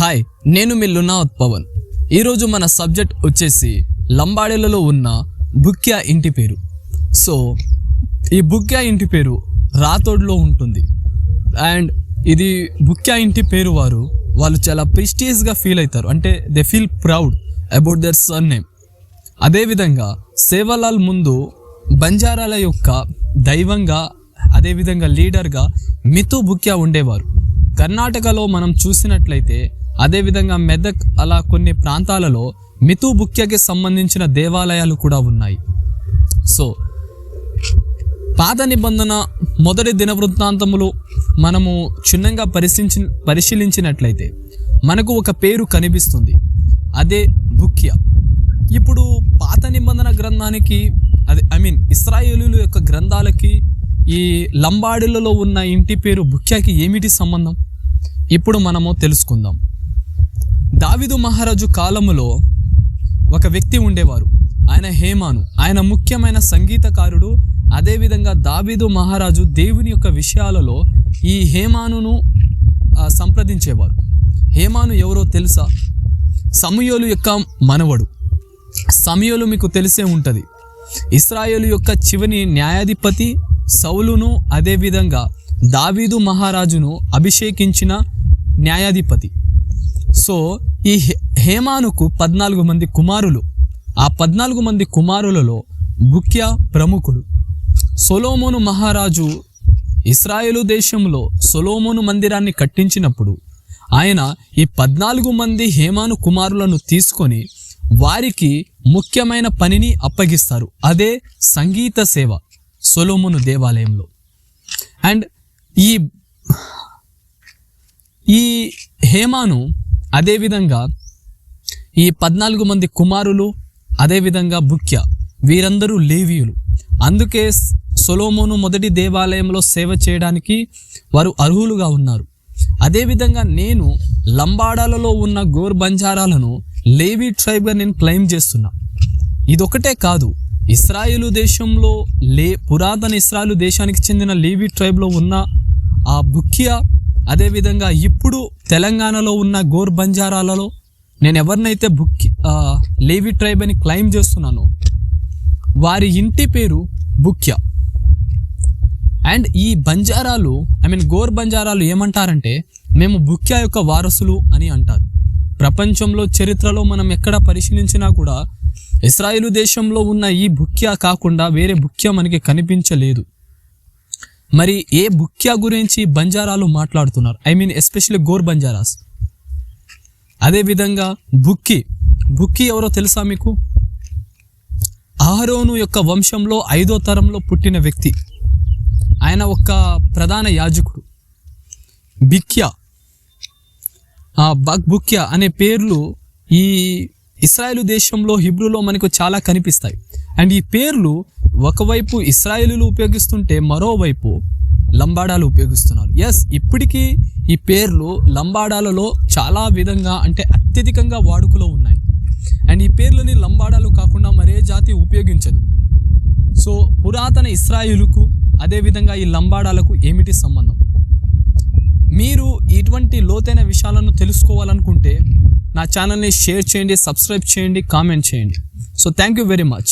Hi నేను మీ లునావత్ పవన్. ఈరోజు మన సబ్జెక్ట్ వచ్చేసి లంబాడీలలో ఉన్న బుక్యా ఇంటి పేరు. సో ఈ బుక్యా ఇంటి పేరు రాతోడ్లో ఉంటుంది. అండ్ ఇది బుక్యా ఇంటి పేరు వారు వాళ్ళు చాలా ప్రిస్టియస్గా ఫీల్ అవుతారు. అంటే they feel proud about their surname అదేవిధంగా సేవలాల్ ముందు బంజారాల యొక్క దైవంగా అదేవిధంగా లీడర్గా మితు బుక్యా ఉండేవారు. కర్ణాటకలో మనం చూసినట్లయితే అదేవిధంగా మెదక్ అలా కొన్ని ప్రాంతాలలో మితు బుక్యకి సంబంధించిన దేవాలయాలు కూడా ఉన్నాయి. సో పాత నిబంధన మొదటి దిన వృత్తాంతములు మనము క్షుణ్ణంగా పరిశీలించి పరిశీలించినట్లయితే మనకు ఒక పేరు కనిపిస్తుంది. అదే బుక్య. ఇప్పుడు పాత నిబంధన గ్రంథానికి అది ఐ మీన్ ఇస్రాయేలీల యొక్క గ్రంథాలకి ఈ లంబాడిలలో ఉన్న ఇంటి పేరు బుక్యాకి ఏమిటి సంబంధం? ఇప్పుడు మనము తెలుసుకుందాం. దావిదు మహారాజు కాలములో ఒక వ్యక్తి ఉండేవారు. ఆయన హేమాను. ఆయన ముఖ్యమైన సంగీతకారుడు. అదేవిధంగా దావీదు మహారాజు దేవుని యొక్క విషయాలలో ఈ హేమానును సంప్రదించేవారు. హేమాను ఎవరో తెలుసా? సమయోలు యొక్క మనవడు. సమయోలు మీకు తెలిసే ఉంటుంది. ఇస్రాయేలు యొక్క చివరి న్యాయాధిపతి సౌలును అదేవిధంగా దావీదు మహారాజును అభిషేకించిన న్యాయాధిపతి. సో ఈ హే- హేమానుకు పద్నాలుగు మంది కుమారులు. ఆ పద్నాలుగు మంది కుమారులలో ముఖ్య ప్రముఖుడు. సొలోమోను మహారాజు ఇస్రాయేలు దేశంలో సొలోమోను మందిరాన్ని కట్టించినప్పుడు ఆయన ఈ పద్నాలుగు మంది హేమాను కుమారులను తీసుకొని వారికి ముఖ్యమైన పనిని అప్పగిస్తారు. అదే సంగీత సేవ సొలోమును దేవాలయంలో. అండ్ ఈ ఈ హేమాను అదేవిధంగా ఈ పద్నాలుగు మంది కుమారులు అదేవిధంగా బుక్య వీరందరూ లేవీయులు. అందుకే సొలోమోను మొదటి దేవాలయంలో సేవ చేయడానికి వారు అర్హులుగా ఉన్నారు. అదేవిధంగా నేను లంబాడాలలో ఉన్న గోర్ బంజారాలను లేవీ ట్రైబ్గా నేను క్లెయిమ్ చేస్తున్నా. ఇదొకటే కాదు ఇస్రాయేలు దేశంలో లే పురాతన ఇస్రాయలు దేశానికి చెందిన లేవి ట్రైబ్లో ఉన్న ఆ బుక్య అదేవిధంగా ఇప్పుడు తెలంగాణలో ఉన్న గోర్ బంజారాలలో నేను ఎవరినైతే బుక్ లేవి ట్రైబ్ అని క్లెయిమ్ చేస్తున్నానో వారి ఇంటి పేరు బుక్య. అండ్ ఈ బంజారాలు ఐ మీన్ గోర్ బంజారాలు ఏమంటారంటే మేము బుక్య యొక్క వారసులు అని అంటారు. ప్రపంచంలో చరిత్రలో మనం ఎక్కడ పరిశీలించినా కూడా ఇస్రాయిలు దేశంలో ఉన్న ఈ బుక్య కాకుండా వేరే బుక్య మనకి కనిపించలేదు. మరి ఏ బుక్యా గురించి బంజారాలు మాట్లాడుతున్నారు? I mean especially Gor Banjaras. అదేవిధంగా బుక్కి బుక్కి ఎవరో తెలుసా మీకు? అహరోను యొక్క వంశంలో ఐదో తరంలో పుట్టిన వ్యక్తి. ఆయన ఒక ప్రధాన యాజకుడు. బిక్యా. బక్ బుక్యా అనే పేర్లు ఈ ఇస్రాయేల్ దేశంలో హిబ్రూలో మనకు చాలా కనిపిస్తాయి. అండ్ ఈ పేర్లు ఒకవైపు ఇస్రాయేలీలు ఉపయోగిస్తుంటే మరోవైపు లంబాడాలు ఉపయోగిస్తున్నారు. ఎస్ ఇప్పటికీ ఈ పేర్లు లంబాడాలలో చాలా విధంగా అంటే అత్యధికంగా వాడుకలో ఉన్నాయి. అండ్ ఈ పేర్లని లంబాడాలు కాకుండా మరే జాతి ఉపయోగించదు. సో పురాతన ఇస్రాయిలుకు అదేవిధంగా ఈ లంబాడాలకు ఏమిటి సంబంధం? మీరు ఇటువంటి లోతైన విషయాలను తెలుసుకోవాలనుకుంటే నా ఛానల్ని షేర్ చేయండి సబ్స్క్రైబ్ చేయండి కామెంట్ చేయండి. So thank you very much